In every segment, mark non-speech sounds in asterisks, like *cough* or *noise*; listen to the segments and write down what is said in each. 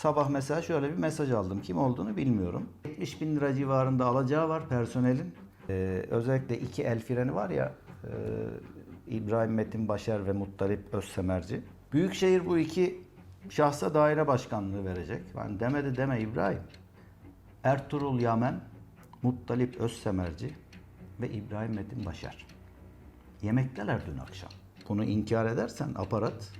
Sabah mesela şöyle bir mesaj aldım. Kim olduğunu bilmiyorum. 70 bin lira civarında alacağı var personelin. Ee, özellikle iki el freni var ya e, İbrahim Metin Başar ve Muttalip Özsemerci. Büyükşehir bu iki şahsa daire başkanlığı verecek. Ben demedi deme İbrahim. Ertuğrul Yamen, Muttalip Özsemerci ve İbrahim Metin Başar. Yemekteler dün akşam. Bunu inkar edersen aparat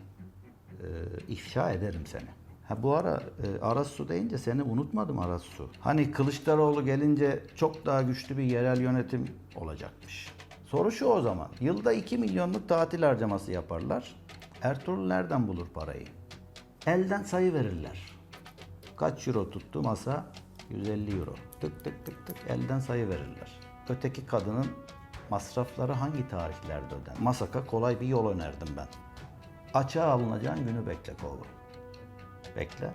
e, ifşa ederim seni. Ha bu ara e, Arasu deyince seni unutmadım Arasu. Hani Kılıçdaroğlu gelince çok daha güçlü bir yerel yönetim olacakmış. Soru şu o zaman. Yılda 2 milyonluk tatil harcaması yaparlar. Ertuğrul nereden bulur parayı? Elden sayı verirler. Kaç euro tuttu masa? 150 euro. Tık tık tık tık elden sayı verirler. Öteki kadının masrafları hangi tarihlerde öder? Masaka kolay bir yol önerdim ben. Açığa alınacağın günü bekle kovboy. Bekle.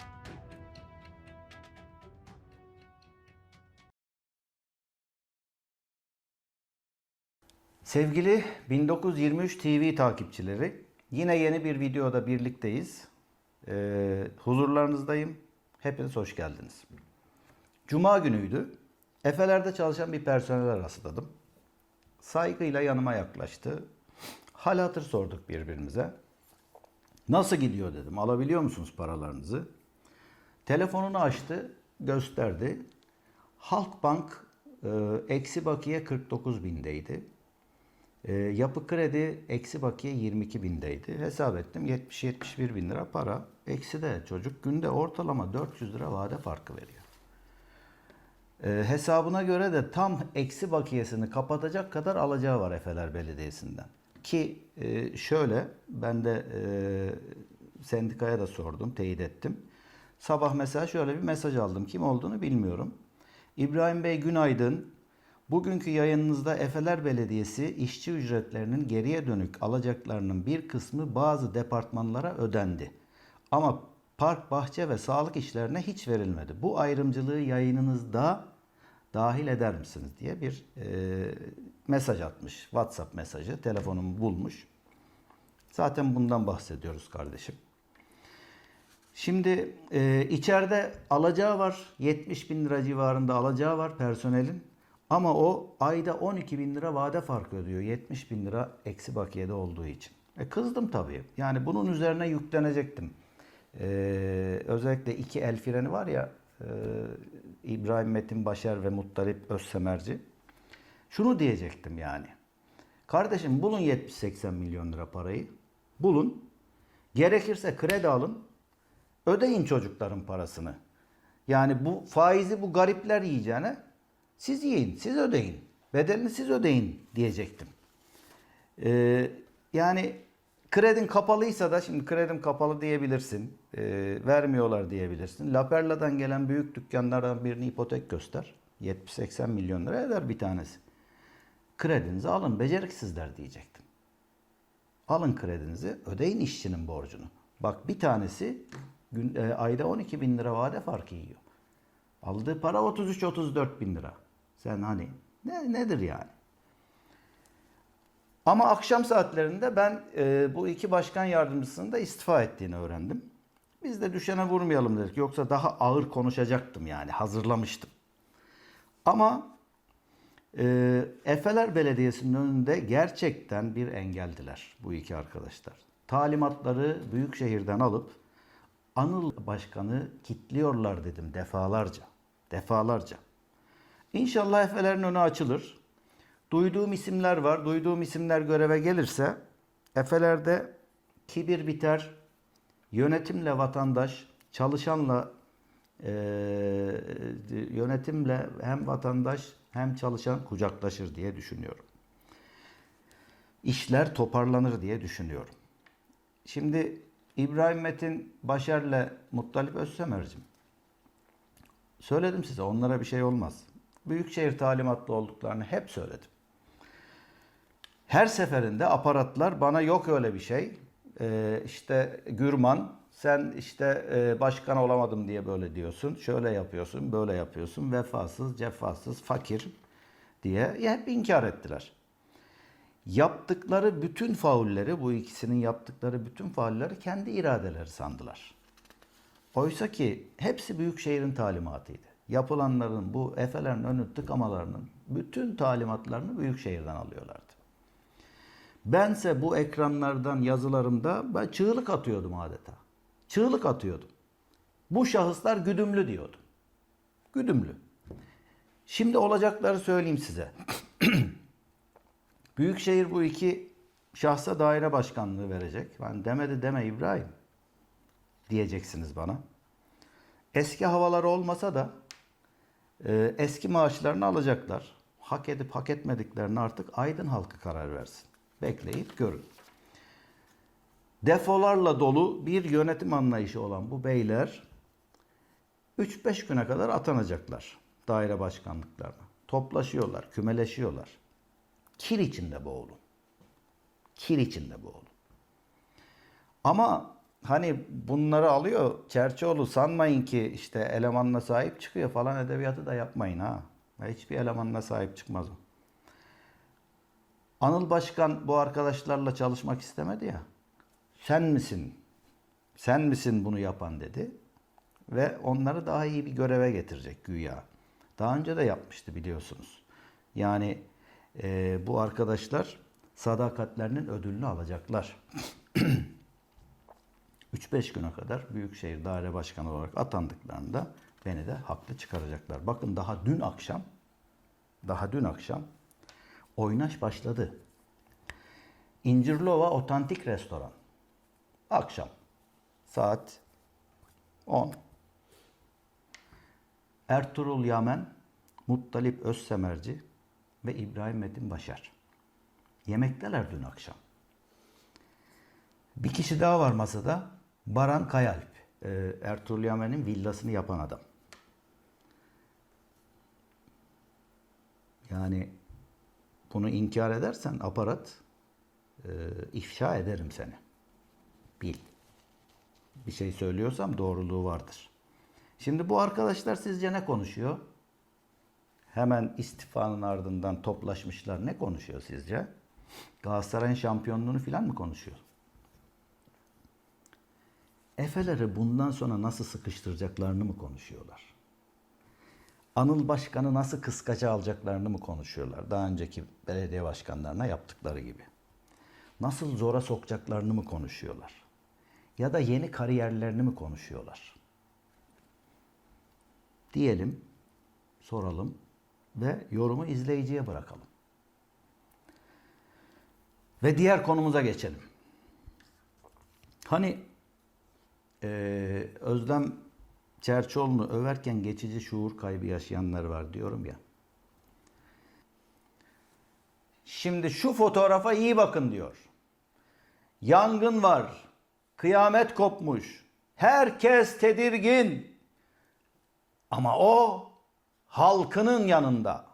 Sevgili 1923 TV takipçileri, yine yeni bir videoda birlikteyiz. Ee, huzurlarınızdayım. Hepiniz hoş geldiniz. Cuma günüydü. Efeler'de çalışan bir personele rastladım. Saygıyla yanıma yaklaştı. Hal hatır sorduk birbirimize. Nasıl gidiyor dedim. Alabiliyor musunuz paralarınızı? Telefonunu açtı, gösterdi. Halkbank e, eksi bakiye 49 bindeydi. E, yapı kredi eksi bakiye 22 bindeydi. Hesap ettim 70-71 bin lira para. Eksi de çocuk günde ortalama 400 lira vade farkı veriyor. E, hesabına göre de tam eksi bakiyesini kapatacak kadar alacağı var Efeler Belediyesi'nden. Ki e, şöyle ben de e, sendikaya da sordum, teyit ettim. Sabah mesela şöyle bir mesaj aldım. Kim olduğunu bilmiyorum. İbrahim Bey günaydın. Bugünkü yayınınızda Efeler Belediyesi işçi ücretlerinin geriye dönük alacaklarının bir kısmı bazı departmanlara ödendi. Ama park, bahçe ve sağlık işlerine hiç verilmedi. Bu ayrımcılığı yayınınızda dahil eder misiniz diye bir e, mesaj atmış. WhatsApp mesajı. Telefonumu bulmuş. Zaten bundan bahsediyoruz kardeşim. Şimdi e, içeride alacağı var. 70 bin lira civarında alacağı var personelin. Ama o ayda 12 bin lira vade farkı ödüyor. 70 bin lira eksi bakiyede olduğu için. E kızdım tabii. Yani bunun üzerine yüklenecektim. E, özellikle iki el freni var ya e, İbrahim Metin Başar ve Muttalip Özsemerci. Şunu diyecektim yani. Kardeşim bulun 70-80 milyon lira parayı. Bulun. Gerekirse kredi alın. Ödeyin çocukların parasını. Yani bu faizi bu garipler yiyeceğine siz yiyin, siz ödeyin. Bedelini siz ödeyin diyecektim. Ee, yani kredin kapalıysa da şimdi kredim kapalı diyebilirsin. Ee, vermiyorlar diyebilirsin. Laperla'dan gelen büyük dükkanlardan birini ipotek göster. 70-80 milyon lira eder bir tanesi. Kredinizi alın beceriksizler diyecektim. Alın kredinizi ödeyin işçinin borcunu. Bak bir tanesi gün, e, ayda 12 bin lira vade farkı yiyor. Aldığı para 33-34 bin lira. Sen hani ne, nedir yani? Ama akşam saatlerinde ben e, bu iki başkan yardımcısının da istifa ettiğini öğrendim. Biz de düşene vurmayalım dedik. Yoksa daha ağır konuşacaktım yani hazırlamıştım. Ama e, Efeler Belediyesi'nin önünde gerçekten bir engeldiler bu iki arkadaşlar. Talimatları büyük şehirden alıp Anıl Başkan'ı kitliyorlar dedim defalarca. Defalarca. İnşallah Efelerin önü açılır. Duyduğum isimler var. Duyduğum isimler göreve gelirse Efeler'de kibir biter. Yönetimle vatandaş, çalışanla e, yönetimle hem vatandaş hem çalışan kucaklaşır diye düşünüyorum. İşler toparlanır diye düşünüyorum. Şimdi İbrahim Metin Başar'la Muttalip Özsemer'cim. Söyledim size onlara bir şey olmaz. Büyükşehir talimatlı olduklarını hep söyledim. Her seferinde aparatlar bana yok öyle bir şey. Ee, işte Gürman sen işte e, başkan olamadım diye böyle diyorsun. Şöyle yapıyorsun, böyle yapıyorsun. Vefasız, cefasız, fakir diye hep inkar ettiler. Yaptıkları bütün faulleri, bu ikisinin yaptıkları bütün faulleri kendi iradeleri sandılar. Oysa ki hepsi Büyükşehir'in talimatıydı. Yapılanların bu efelerin önü tıkamalarının bütün talimatlarını Büyükşehir'den alıyorlardı. Bense bu ekranlardan yazılarımda ben çığlık atıyordum adeta. Çığlık atıyordum. Bu şahıslar güdümlü diyordum. Güdümlü. Şimdi olacakları söyleyeyim size. *clears throat* Büyükşehir bu iki şahsa daire başkanlığı verecek. Ben demedi deme İbrahim diyeceksiniz bana. Eski havaları olmasa da e, eski maaşlarını alacaklar. Hak edip hak etmediklerini artık aydın halkı karar versin. Bekleyip görün. Defolarla dolu bir yönetim anlayışı olan bu beyler 3-5 güne kadar atanacaklar daire başkanlıklarına. Toplaşıyorlar, kümeleşiyorlar. Kir içinde boğulun. Kir içinde boğulun. Ama hani bunları alıyor Çerçoğlu sanmayın ki işte elemanla sahip çıkıyor falan edebiyatı da yapmayın ha. Hiçbir elemanla sahip çıkmaz o. Anıl Başkan bu arkadaşlarla çalışmak istemedi ya. Sen misin? Sen misin bunu yapan dedi. Ve onları daha iyi bir göreve getirecek güya. Daha önce de yapmıştı biliyorsunuz. Yani e, bu arkadaşlar sadakatlerinin ödülünü alacaklar. *clears throat* 3-5 güne kadar Büyükşehir Daire Başkanı olarak atandıklarında beni de haklı çıkaracaklar. Bakın daha dün akşam daha dün akşam oynaş başladı. İncirlova Otantik Restoran. Akşam saat 10. Ertuğrul Yamen, Muttalip Özsemerci ve İbrahim Metin Başar. Yemekteler dün akşam. Bir kişi daha var masada. Baran Kayalp. Ee, Ertuğrul Yamen'in villasını yapan adam. Yani bunu inkar edersen aparat e, ifşa ederim seni. Bil. Bir şey söylüyorsam doğruluğu vardır. Şimdi bu arkadaşlar sizce ne konuşuyor? Hemen istifanın ardından toplaşmışlar. Ne konuşuyor sizce? Galatasaray'ın şampiyonluğunu falan mı konuşuyor? Efeleri bundan sonra nasıl sıkıştıracaklarını mı konuşuyorlar? Anıl Başkan'ı nasıl kıskaca alacaklarını mı konuşuyorlar? Daha önceki belediye başkanlarına yaptıkları gibi. Nasıl zora sokacaklarını mı konuşuyorlar? Ya da yeni kariyerlerini mi konuşuyorlar? Diyelim, soralım ve yorumu izleyiciye bırakalım. Ve diğer konumuza geçelim. Hani e, Özlem Çerçoğlu'nu överken geçici şuur kaybı yaşayanlar var diyorum ya. Şimdi şu fotoğrafa iyi bakın diyor. Yangın var. Kıyamet kopmuş. Herkes tedirgin. Ama o halkının yanında.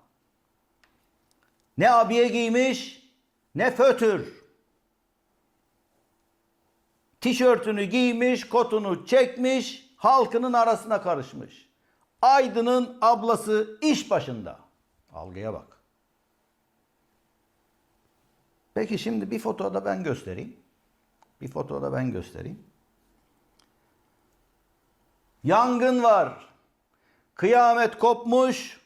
Ne abiye giymiş ne fötür. Tişörtünü giymiş, kotunu çekmiş, halkının arasına karışmış. Aydın'ın ablası iş başında. Algıya bak. Peki şimdi bir fotoda ben göstereyim. Bir fotoda ben göstereyim. Yangın var. Kıyamet kopmuş.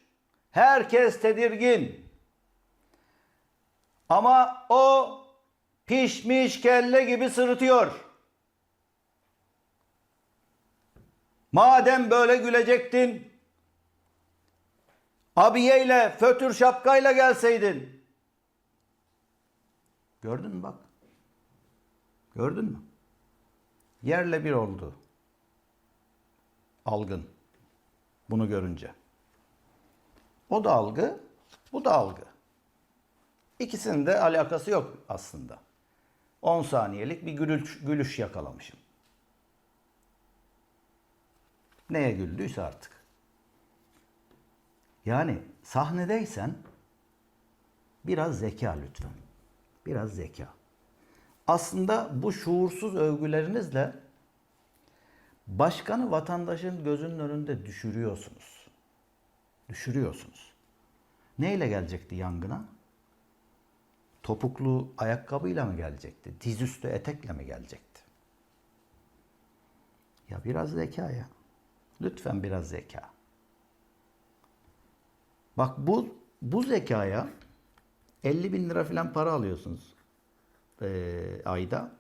Herkes tedirgin. Ama o pişmiş kelle gibi sırıtıyor. Madem böyle gülecektin, abiyeyle, fötür şapkayla gelseydin. Gördün mü bak? Gördün mü? Yerle bir oldu. Algın. Bunu görünce. O da algı, bu da algı. İkisinin de alakası yok aslında. 10 saniyelik bir gülüş, gülüş yakalamışım. Neye güldüyse artık. Yani sahnedeysen biraz zeka lütfen. Biraz zeka. Aslında bu şuursuz övgülerinizle başkanı vatandaşın gözünün önünde düşürüyorsunuz. Düşürüyorsunuz. Neyle gelecekti yangına? Topuklu ayakkabıyla mı gelecekti? Dizüstü etekle mi gelecekti? Ya biraz zeka ya. Lütfen biraz zeka. Bak bu bu zekaya 50 bin lira falan para alıyorsunuz eee, ayda.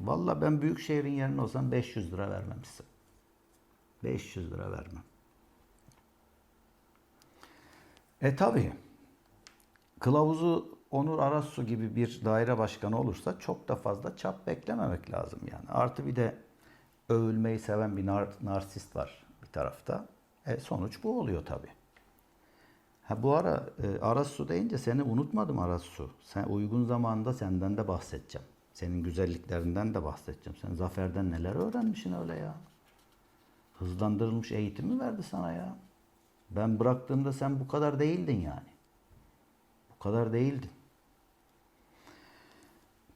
Valla ben büyük şehrin yerine olsam 500 lira vermem size. 500 lira vermem. E tabi. Kılavuzu Onur Arasu gibi bir daire başkanı olursa çok da fazla çap beklememek lazım yani. Artı bir de övülmeyi seven bir nar- narsist var bir tarafta. E sonuç bu oluyor tabi. Ha bu ara e, Arasu deyince seni unutmadım Arasu. Sen uygun zamanda senden de bahsedeceğim. Senin güzelliklerinden de bahsedeceğim. Sen Zafer'den neler öğrenmişsin öyle ya. Hızlandırılmış eğitim mi verdi sana ya? Ben bıraktığımda sen bu kadar değildin yani. Bu kadar değildin.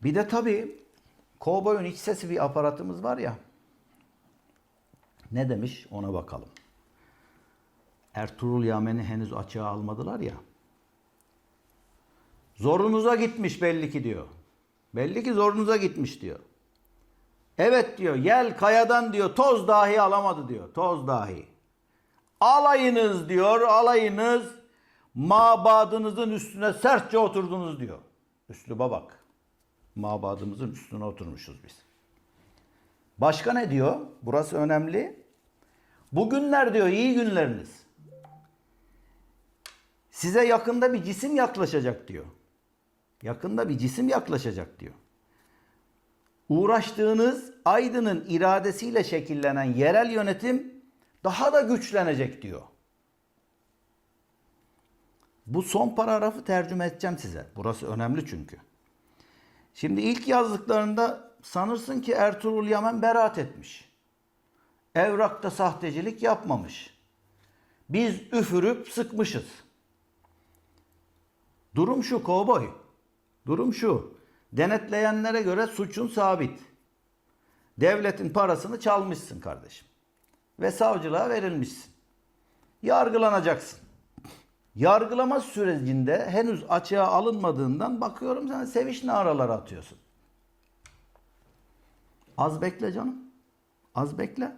Bir de tabii kovboyun iç sesi bir aparatımız var ya. Ne demiş ona bakalım. Ertuğrul Yamen'i henüz açığa almadılar ya. Zorunuza gitmiş belli ki diyor. Belli ki zorunuza gitmiş diyor. Evet diyor yel kayadan diyor toz dahi alamadı diyor. Toz dahi. Alayınız diyor alayınız mabadınızın üstüne sertçe oturdunuz diyor. Üsluba bak. Mabadımızın üstüne oturmuşuz biz. Başka ne diyor? Burası önemli. Bugünler diyor iyi günleriniz. Size yakında bir cisim yaklaşacak diyor. Yakında bir cisim yaklaşacak diyor. Uğraştığınız aydının iradesiyle şekillenen yerel yönetim daha da güçlenecek diyor. Bu son paragrafı tercüme edeceğim size. Burası önemli çünkü. Şimdi ilk yazdıklarında sanırsın ki Ertuğrul Yamen beraat etmiş. Evrakta sahtecilik yapmamış. Biz üfürüp sıkmışız. Durum şu kovboy. Durum şu. Denetleyenlere göre suçun sabit. Devletin parasını çalmışsın kardeşim. Ve savcılığa verilmişsin. Yargılanacaksın. Yargılama sürecinde henüz açığa alınmadığından bakıyorum sen seviş naraları atıyorsun. Az bekle canım. Az bekle.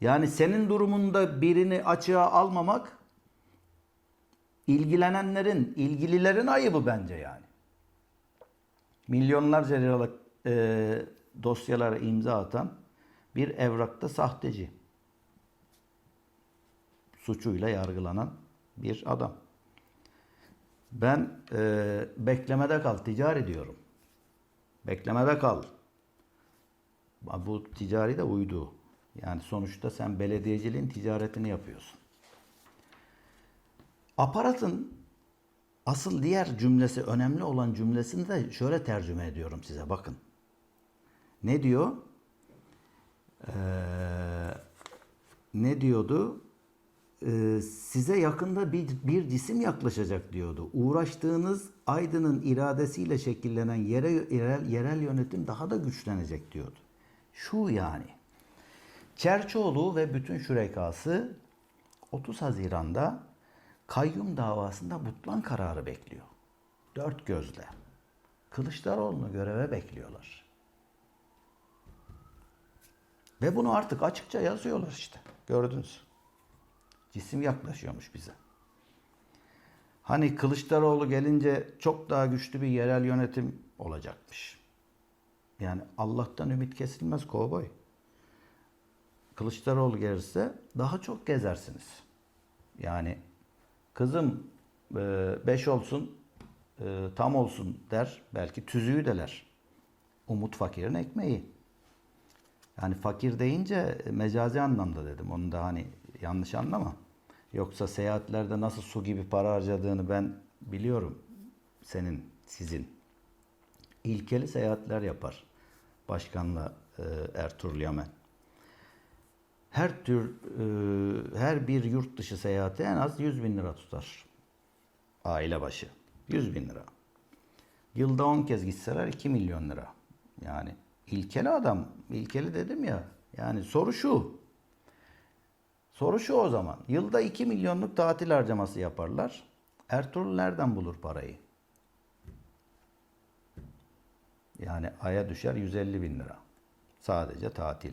Yani senin durumunda birini açığa almamak ilgilenenlerin, ilgililerin ayıbı bence yani. Milyonlarca liralık e, dosyalara imza atan bir evrakta sahteci. Suçuyla yargılanan bir adam. Ben e, beklemede kal, ticari diyorum. Beklemede kal. Bu ticari de uydu. Yani sonuçta sen belediyeciliğin ticaretini yapıyorsun. Aparatın asıl diğer cümlesi, önemli olan cümlesini de şöyle tercüme ediyorum size. Bakın. Ne diyor? Ee, ne diyordu? Ee, size yakında bir, bir cisim yaklaşacak diyordu. Uğraştığınız aydının iradesiyle şekillenen yere, yerel, yerel yönetim daha da güçlenecek diyordu. Şu yani. Çerçoğlu ve bütün şürekası 30 Haziran'da kayyum davasında butlan kararı bekliyor. Dört gözle. Kılıçdaroğlu'nu göreve bekliyorlar. Ve bunu artık açıkça yazıyorlar işte. Gördünüz. Cisim yaklaşıyormuş bize. Hani Kılıçdaroğlu gelince çok daha güçlü bir yerel yönetim olacakmış. Yani Allah'tan ümit kesilmez kovboy. Kılıçdaroğlu gelirse daha çok gezersiniz. Yani kızım 5 olsun e, tam olsun der. Belki tüzüğü deler. Umut fakirin ekmeği. Yani fakir deyince mecazi anlamda dedim. Onu da hani yanlış anlama. Yoksa seyahatlerde nasıl su gibi para harcadığını ben biliyorum. Senin, sizin. İlkeli seyahatler yapar. Başkanla e, Ertuğrul Yamen. Her tür, e, her bir yurt dışı seyahati en az 100 bin lira tutar. Aile başı. 100 bin lira. Yılda 10 kez gitseler 2 milyon lira. Yani ilkeli adam. İlkeli dedim ya. Yani soru şu. Soru şu o zaman. Yılda 2 milyonluk tatil harcaması yaparlar. Ertuğrul nereden bulur parayı? Yani aya düşer 150 bin lira. Sadece tatil.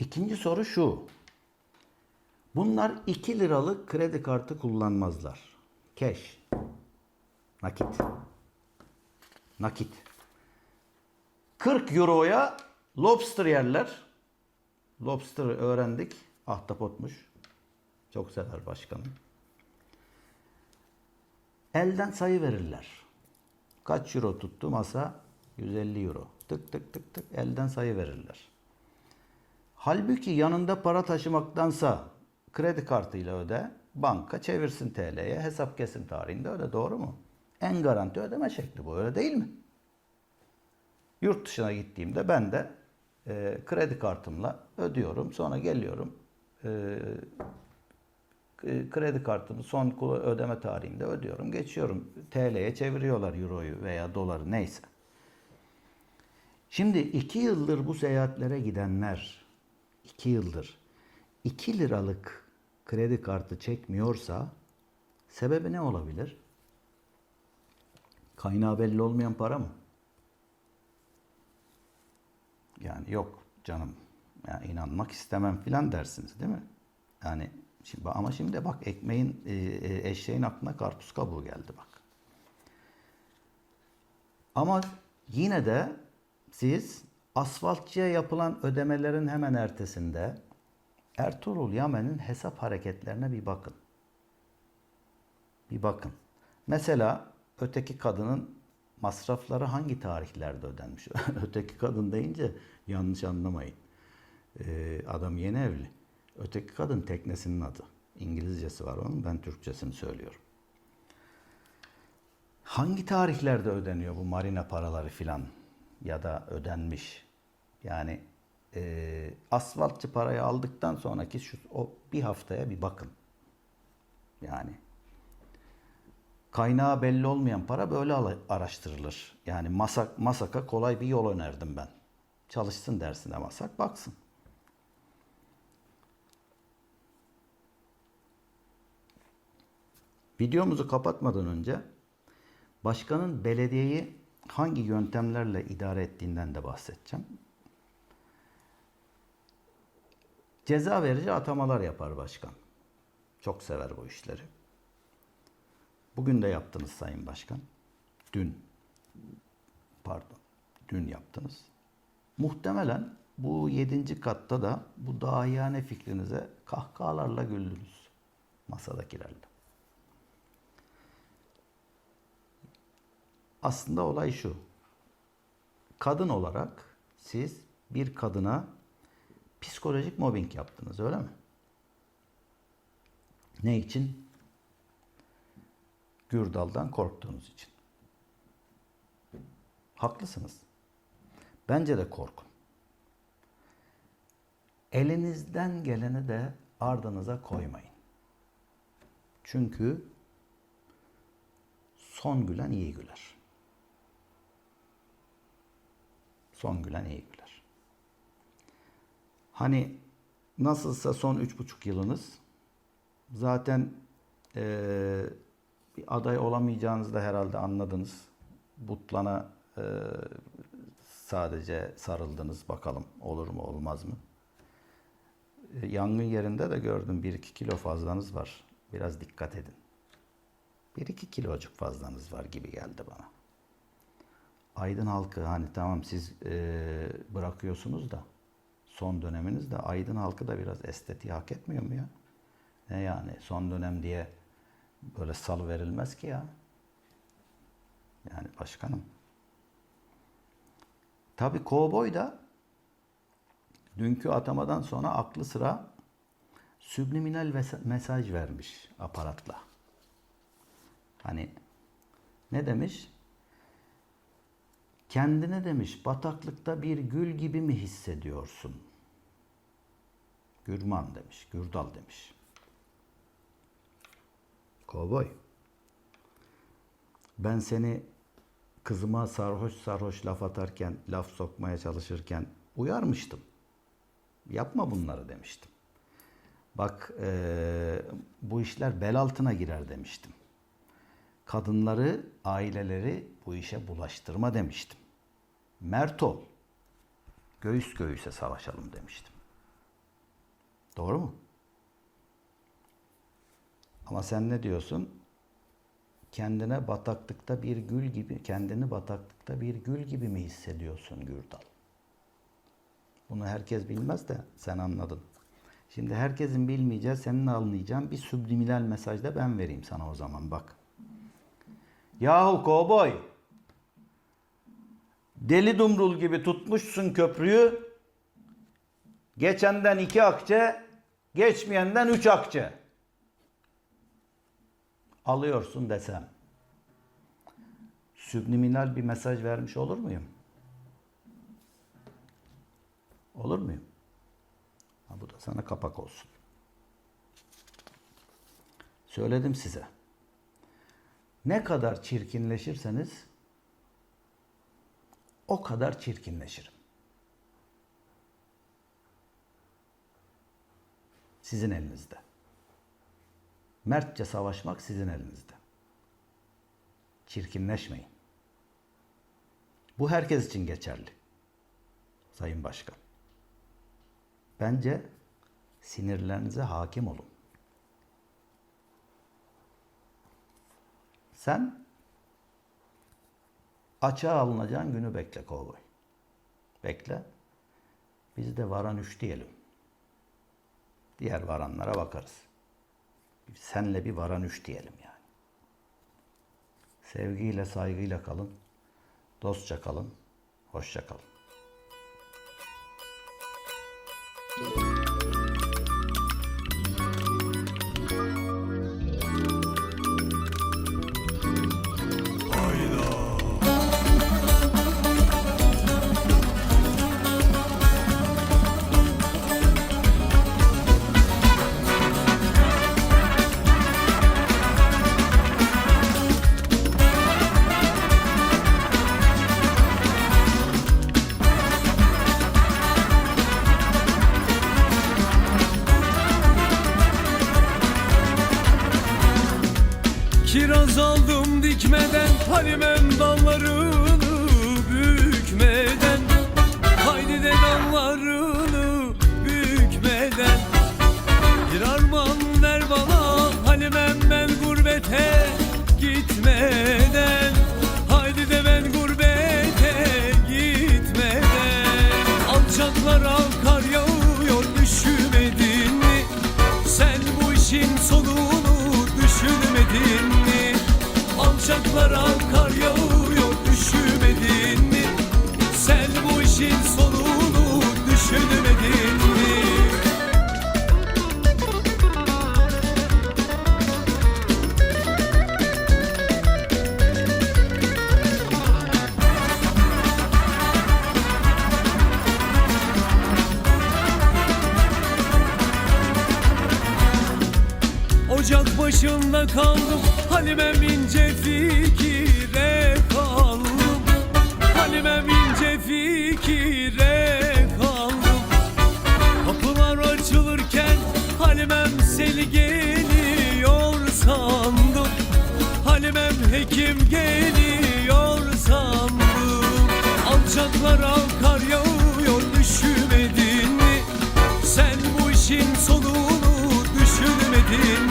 İkinci soru şu. Bunlar 2 liralık kredi kartı kullanmazlar. Cash. Nakit. Nakit. 40 euroya lobster yerler. Lobster öğrendik. Ahtapotmuş. Çok sever başkanım. Elden sayı verirler. Kaç euro tuttu masa? 150 euro. Tık tık tık tık elden sayı verirler. Halbuki yanında para taşımaktansa kredi kartıyla öde, banka çevirsin TL'ye, hesap kesim tarihinde öde. Doğru mu? En garanti ödeme şekli bu. Öyle değil mi? Yurt dışına gittiğimde ben de e, kredi kartımla ödüyorum. Sonra geliyorum. E, e, kredi kartımı son ödeme tarihinde ödüyorum. Geçiyorum. TL'ye çeviriyorlar euroyu veya doları neyse. Şimdi iki yıldır bu seyahatlere gidenler, iki yıldır 2 liralık kredi kartı çekmiyorsa sebebi ne olabilir? Kaynağı belli olmayan para mı? Yani yok canım yani inanmak istemem filan dersiniz değil mi? Yani şimdi, ama şimdi bak ekmeğin e, e, eşeğin aklına karpuz kabuğu geldi bak. Ama yine de siz asfaltçıya yapılan ödemelerin hemen ertesinde Ertuğrul Yamen'in hesap hareketlerine bir bakın. Bir bakın. Mesela öteki kadının masrafları hangi tarihlerde ödenmiş? *laughs* öteki kadın deyince yanlış anlamayın. Ee, adam yeni evli. Öteki kadın teknesinin adı. İngilizcesi var onun. Ben Türkçesini söylüyorum. Hangi tarihlerde ödeniyor bu marina paraları filan ya da ödenmiş? Yani e, asfaltçı parayı aldıktan sonraki şu o bir haftaya bir bakın. Yani kaynağı belli olmayan para böyle araştırılır. Yani masak masaka kolay bir yol önerdim ben. Çalışsın dersine masak baksın. Videomuzu kapatmadan önce başkanın belediyeyi hangi yöntemlerle idare ettiğinden de bahsedeceğim. Ceza verici atamalar yapar başkan. Çok sever bu işleri. Bugün de yaptınız Sayın Başkan. Dün, pardon, dün yaptınız. Muhtemelen bu yedinci katta da bu dahiyane fikrinize kahkahalarla güldünüz. Masadakilerle. Aslında olay şu. Kadın olarak siz bir kadına psikolojik mobbing yaptınız öyle mi? Ne için? Gürdal'dan korktuğunuz için. Haklısınız. Bence de korkun. Elinizden geleni de ardınıza koymayın. Çünkü son gülen iyi güler. Son gülen iyi güler. Hani nasılsa son üç buçuk yılınız zaten eee, bir aday olamayacağınızı da herhalde anladınız. Butlana eee, sadece sarıldınız bakalım olur mu olmaz mı? E, Yangın yerinde de gördüm 1-2 kilo fazlanız var. Biraz dikkat edin. 1-2 kilocuk fazlanız var gibi geldi bana. Aydın halkı hani tamam siz eee, bırakıyorsunuz da son döneminizde Aydın halkı da biraz estetiği hak etmiyor mu ya? Ne yani son dönem diye böyle sal verilmez ki ya. Yani başkanım. Tabii kovboy da dünkü atamadan sonra aklı sıra subliminal vesa- mesaj vermiş aparatla. Hani ne demiş? Kendine demiş bataklıkta bir gül gibi mi hissediyorsun? Gürman demiş, Gürdal demiş. Kovboy. Ben seni kızıma sarhoş sarhoş laf atarken, laf sokmaya çalışırken uyarmıştım. Yapma bunları demiştim. Bak eee, bu işler bel altına girer demiştim. Kadınları, aileleri bu işe bulaştırma demiştim. Mert ol. Göğüs göğüse savaşalım demiştim. Doğru mu? Ama sen ne diyorsun? Kendine bataklıkta bir gül gibi, kendini bataklıkta bir gül gibi mi hissediyorsun Gürdal? Bunu herkes bilmez de sen anladın. Şimdi herkesin bilmeyeceği, senin anlayacağın bir subliminal mesaj da ben vereyim sana o zaman bak. Yahu kovboy. Deli dumrul gibi tutmuşsun köprüyü. Geçenden iki akçe, geçmeyenden üç akçe. Alıyorsun desem. Subliminal bir mesaj vermiş olur muyum? Olur muyum? Ha, bu da sana kapak olsun. Söyledim size. Ne kadar çirkinleşirseniz o kadar çirkinleşirim. Sizin elinizde. Mertçe savaşmak sizin elinizde. Çirkinleşmeyin. Bu herkes için geçerli. Sayın Başkan. Bence sinirlerinize hakim olun. Sen açığa alınacağın günü bekle kovboy. Bekle. Biz de varan üç diyelim. Diğer varanlara bakarız. Senle bir varan üç diyelim yani. Sevgiyle, saygıyla kalın. Dostça kalın. Hoşça kalın. Kiraz Halimem dallarını bükmeden. Haydi de dallarını bükmeden. Bir armağan ver bana Halimem ben gurbete gitmeden Alçaklara kar yağıyor üşümedin mi? Sen bu işin sonunu düşünmedin mi? Ocak başında kaldım Halimem ince fikire kaldım Halimem ince fikire kaldım Kapılar açılırken Halimem seni geliyor sandım Halimem hekim geliyor sandım Alçaklara kar yağıyor üşümedin mi? Sen bu işin sonunu düşünmedin mi?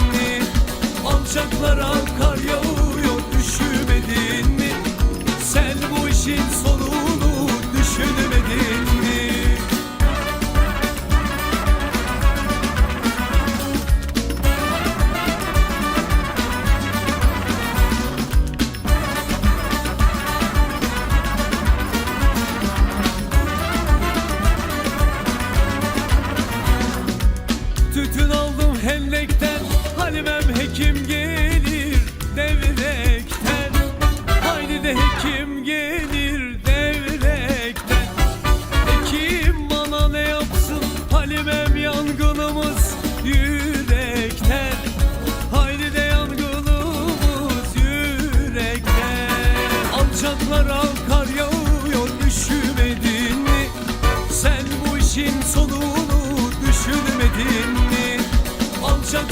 Alçaklara kar yağıyor üşümedin mi? Sen bu işin sonunu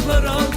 Alçaklara kar